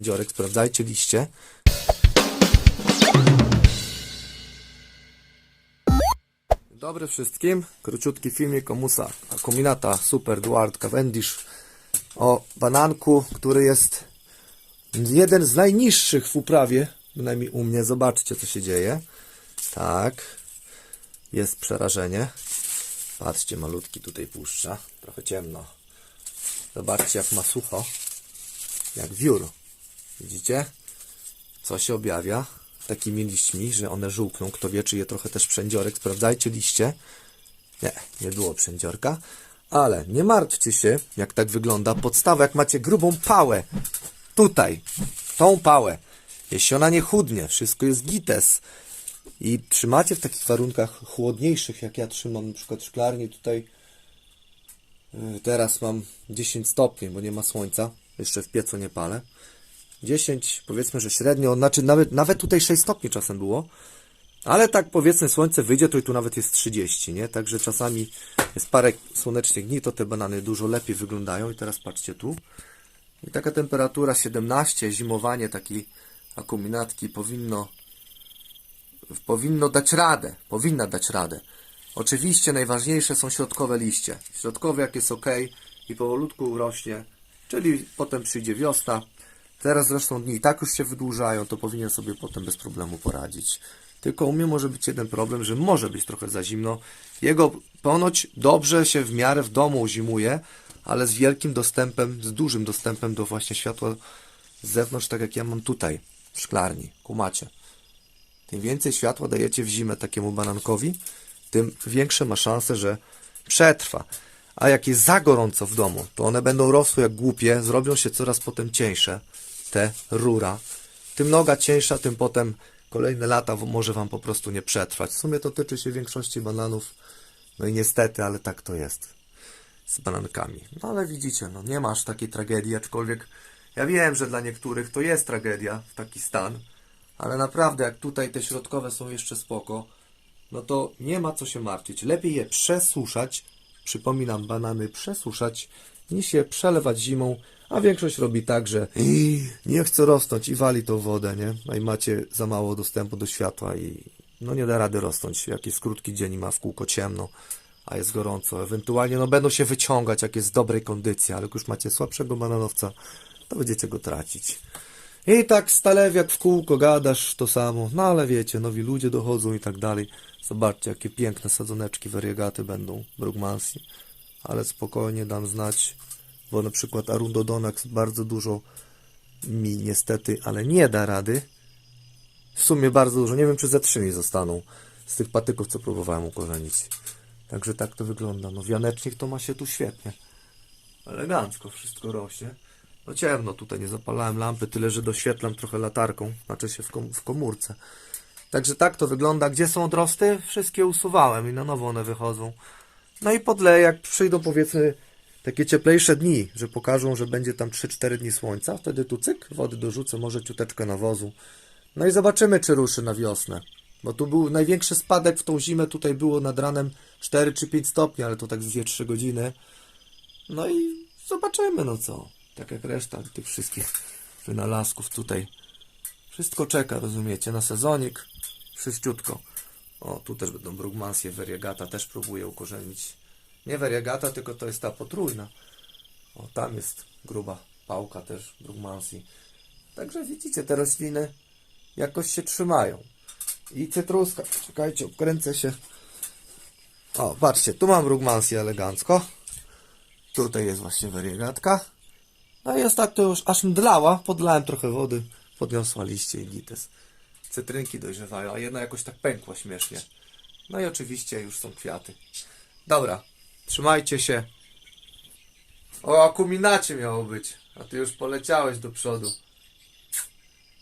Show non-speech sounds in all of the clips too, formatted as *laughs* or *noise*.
Dziorek, sprawdzajcie liście. Dobry wszystkim. Króciutki filmik komusa Akuminata Super Duard Cavendish o bananku, który jest jeden z najniższych w uprawie, bynajmniej u mnie. Zobaczcie, co się dzieje. Tak. Jest przerażenie. Patrzcie, malutki tutaj puszcza. Trochę ciemno. Zobaczcie, jak ma sucho. Jak wiór. Widzicie? Co się objawia? Takimi liśćmi, że one żółkną. Kto wie, czy je trochę też przędziorek. Sprawdzajcie liście. Nie, nie było przędziorka. Ale nie martwcie się, jak tak wygląda podstawa, jak macie grubą pałę. Tutaj. Tą pałę. Jeśli ona nie chudnie, wszystko jest gites. I trzymacie w takich warunkach chłodniejszych, jak ja trzymam na przykład szklarni tutaj. Yy, Teraz mam 10 stopni, bo nie ma słońca. Jeszcze w piecu nie palę. 10, powiedzmy, że średnio, znaczy nawet, nawet tutaj 6 stopni czasem było. Ale tak powiedzmy słońce wyjdzie, to i tu nawet jest 30, nie? Także czasami jest parę słonecznych dni, to te banany dużo lepiej wyglądają. I teraz patrzcie tu. I taka temperatura 17, zimowanie takiej akuminatki powinno powinno dać radę, powinna dać radę. Oczywiście najważniejsze są środkowe liście. Środkowe jak jest ok i powolutku rośnie, czyli potem przyjdzie wiosna. Teraz zresztą dni i tak już się wydłużają, to powinien sobie potem bez problemu poradzić. Tylko u mnie może być jeden problem, że może być trochę za zimno. Jego ponoć dobrze się w miarę w domu zimuje, ale z wielkim dostępem, z dużym dostępem do właśnie światła z zewnątrz, tak jak ja mam tutaj, w szklarni, kumacie. Tym więcej światła dajecie w zimę takiemu banankowi, tym większe ma szanse, że przetrwa. A jak jest za gorąco w domu, to one będą rosły jak głupie, zrobią się coraz potem cieńsze, te rura. Tym noga cieńsza, tym potem kolejne lata może wam po prostu nie przetrwać. W sumie to tyczy się większości bananów, no i niestety, ale tak to jest z banankami. No ale widzicie, no nie masz takiej tragedii, aczkolwiek ja wiem, że dla niektórych to jest tragedia w taki stan, ale naprawdę jak tutaj te środkowe są jeszcze spoko, no to nie ma co się martwić. Lepiej je przesuszać, przypominam, banany przesuszać, niż je przelewać zimą, a większość robi tak, że "Ii, nie chce rosnąć i wali tą wodę, nie? No i macie za mało dostępu do światła i no nie da rady rosnąć. Jak jest krótki dzień i ma w kółko ciemno, a jest gorąco. Ewentualnie no będą się wyciągać, jak jest w dobrej kondycji, ale jak już macie słabszego bananowca, to będziecie go tracić. I tak stalewiak w kółko gadasz to samo, no ale wiecie, nowi ludzie dochodzą i tak dalej. Zobaczcie, jakie piękne sadzoneczki wariegaty będą, Brugmansi. Ale spokojnie dam znać, bo na przykład Arundodonax bardzo dużo mi niestety, ale nie da rady. W sumie bardzo dużo, nie wiem czy ze trzy zostaną z tych patyków, co próbowałem ukorzenić. Także tak to wygląda. No wianecznik to ma się tu świetnie. Elegancko wszystko rośnie. No ciemno tutaj, nie zapalałem lampy, tyle że doświetlam trochę latarką, znaczy się w, kom w komórce. Także tak to wygląda. Gdzie są odrosty? Wszystkie usuwałem i na nowo one wychodzą. No i podleję, jak przyjdą powiedzmy takie cieplejsze dni, że pokażą, że będzie tam 3-4 dni słońca, wtedy tu cyk, wody dorzucę, może ciuteczkę nawozu. No i zobaczymy, czy ruszy na wiosnę. Bo tu był największy spadek w tą zimę, tutaj było nad ranem 4 czy 5 stopni, ale to tak z 2-3 godziny. No i zobaczymy, no co. Tak jak reszta tych wszystkich wynalazków tutaj. Wszystko czeka, rozumiecie, na sezonik. Wszyściutko. O, tu też będą brugmansje, variegata też próbuję ukorzenić. Nie variegata, tylko to jest ta potrójna. O, tam jest gruba pałka też brugmansji. Także widzicie, te rośliny jakoś się trzymają. I cytruska. Czekajcie, obkręcę się. O, patrzcie, tu mam brugmansję elegancko. Tutaj jest właśnie wariegatka. No i ostatnio już aż mdlała, podlałem trochę wody, podniosła liście i gites. Cytrynki dojrzewają, a jedna jakoś tak pękła śmiesznie. No i oczywiście już są kwiaty. Dobra, trzymajcie się. O akuminacie miało być, a ty już poleciałeś do przodu.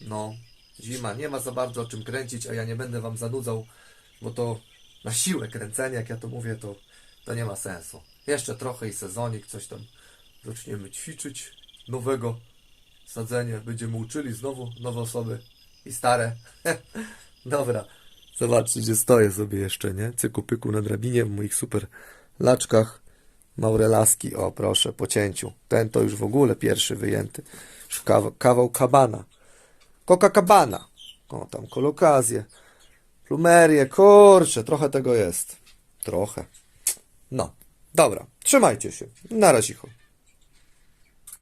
No, zima, nie ma za bardzo o czym kręcić, a ja nie będę wam zanudzał, bo to na siłę kręcenie, jak ja to mówię, to, to nie ma sensu. Jeszcze trochę i sezonik, coś tam zaczniemy ćwiczyć, nowego sadzenia, będziemy uczyli znowu nowe osoby i stare. *laughs* Dobra, zobaczcie, gdzie stoję sobie jeszcze, nie? Cyku pyku na drabinie moich super laczkach. Maurelaski, o proszę, po cięciu. Ten to już w ogóle pierwszy wyjęty. Kawał, kawał kabana. Coca Cabana. O, tam kolokazje. Plumerie, kurczę, trochę tego jest. Trochę. No, dobra, trzymajcie się. Na razie.